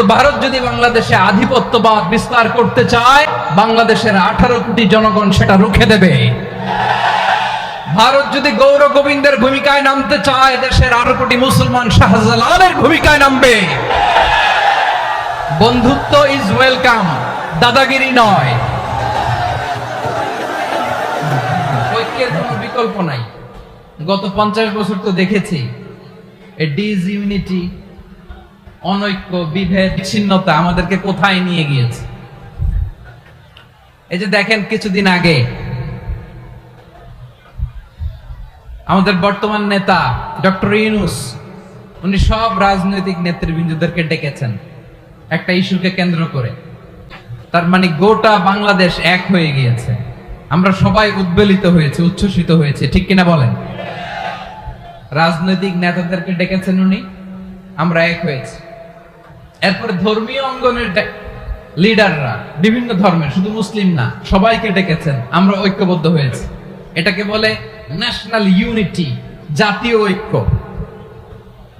তো ভারত যদি বাংলাদেশে আধিপত্যবাদ বিস্তার করতে চায়, বাংলাদেশের আঠারো কোটি জনগণ সেটা রুখে দেবে। ভারত যদি গৌর গোবিন্দের ভূমিকায় নামতে চায়, দেশের আঠারো কোটি মুসলমান শাহজালালের ভূমিকায় নামবে। বন্ধুত্ব ইজ ওয়েলকাম দাদাগিরি নয়। ঐক্যের কোনো বিকল্প নাই। গত পঞ্চাশ বছর তো দেখেছি ডিজ ইউনিটি অনৈক্য, বিভেদ, বিচ্ছিন্নতা আমাদেরকে কোথায় নিয়ে গিয়েছে? এই যে দেখেন কিছুদিন আগে আমাদের বর্তমান নেতা ডক্টর ইউনুস, উনি সব রাজনৈতিক নেতৃবৃন্দদেরকে ডেকেছেন একটা ইস্যুকে কেন্দ্র করে। তার মানে গোটা বাংলাদেশ এক হয়ে গিয়েছে। আমরা সবাই উদ্বেলিত হয়েছে, উচ্ছ্বসিত হয়েছে, ঠিক কিনা বলেন? রাজনৈতিক নেতাদেরকে ডেকেছেন উনি, আমরা এক হয়েছি। এরপরে ধর্মীয় অঙ্গনের লিডাররা বিভিন্ন ধর্মের, শুধু মুসলিম না, সবাইকে ডেকেছেন। আমরা ঐক্যবদ্ধ হয়েছি। এটাকে বলে ন্যাশনাল ইউনিটি জাতীয় ঐক্য।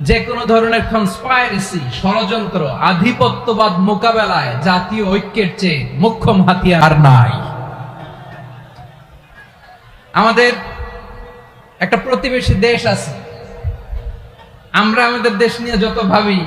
যে কোনো ধরনের কনস্পাইরেসি ষড়যন্ত্র, আধিপত্যবাদ মোকাবেলায় জাতীয় ঐক্যের চেয়ে মুখ্যম হাতিয়ার নাই। আমাদের একটা প্রতিবেশী দেশ আছে। আমরা আমাদের দেশ নিয়ে যত ভাবি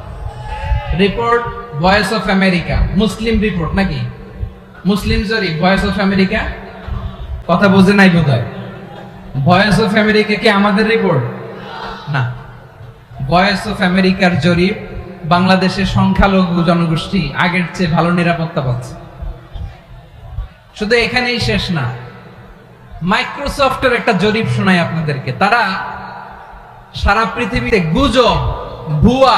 Report voice of America Muslim report নাকি? Muslim sorry voice of America কথা বুঝে নাই বোধ হয় ভয়েস অফ আমেরিকা কি আমাদের রিপোর্ট না। ভয়েস অফ আমেরিকার জরিপ, বাংলাদেশের সংখ্যালঘু জনগোষ্ঠী আগের চেয়ে ভালো নিরাপত্তা পাচ্ছে। শুধু এখানেই শেষ না। মাইক্রোসফটের একটা জরিপ শোনাই আপনাদেরকে। তারা সারা পৃথিবীতে গুজব, ভুয়া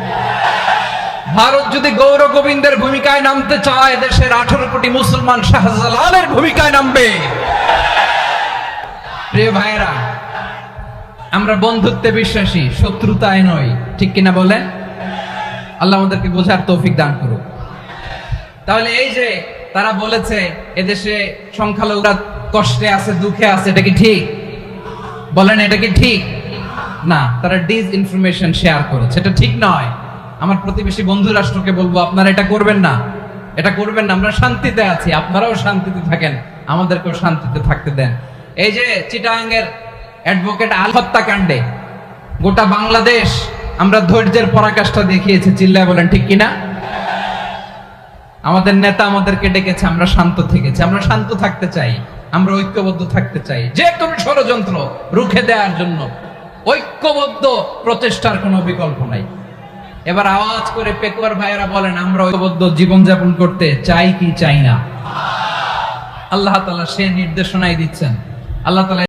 ভারত যদি গৌর গোবিন্দের ভূমিকায় নামতে চায়, দেশের আঠারো কোটি মুসলমান শাহজালালের ভূমিকায় নামবে। ভাইয়েরা, আমরা বন্ধুত্বে বিশ্বাসী, শত্রুতায় নয় ঠিক কিনা বলেন? আল্লাহ আমাদেরকে বোঝার তৌফিক দান করুক। তাহলে এই যে তারা বলেছে, এদেশে সংখ্যালঘুরা কষ্টে আছে, দুঃখে আছে, এটা কি ঠিক? বলেন, এটা কি ঠিক? না, তারা ডিস ইনফরমেশন শেয়ার করেছে, এটা ঠিক নয়। আমার প্রতিবেশী বন্ধু রাষ্ট্রকে বলব, আপনারা এটা করবেন না। এটা করবেন না। আমরা শান্তিতে আছি। আপনারাও শান্তিতে থাকেন। আমাদেরকেও শান্তিতে থাকতে দেন। এই যে চিটাঙ্গের অ্যাডভোকেট আল হত্যাকাণ্ডে গোটা বাংলাদেশ আমরা ধৈর্যের পরাকাষ্ঠা দেখিয়েছি। চিল্লায় বলেন, ঠিক কিনা আমাদের নেতা আমাদেরকে ডেকেছে। আমরা শান্ত থেকেছি। আমরা শান্ত থাকতে চাই। আমরা ঐক্যবদ্ধ থাকতে চাই। যে কোনো ষড়যন্ত্র রুখে দেওয়ার জন্য ঐক্যবদ্ধ প্রচেষ্টার কোনো বিকল্প নাই। এবার আওয়াজ করে পেকুয়ার ভাইয়েরা বলেন, আমরা ঐক্যবদ্ধ জীবনযাপন করতে চাই কি চাই না? আল্লাহ তালা সে নির্দেশনাই দিচ্ছেন। আল্লাহ তালা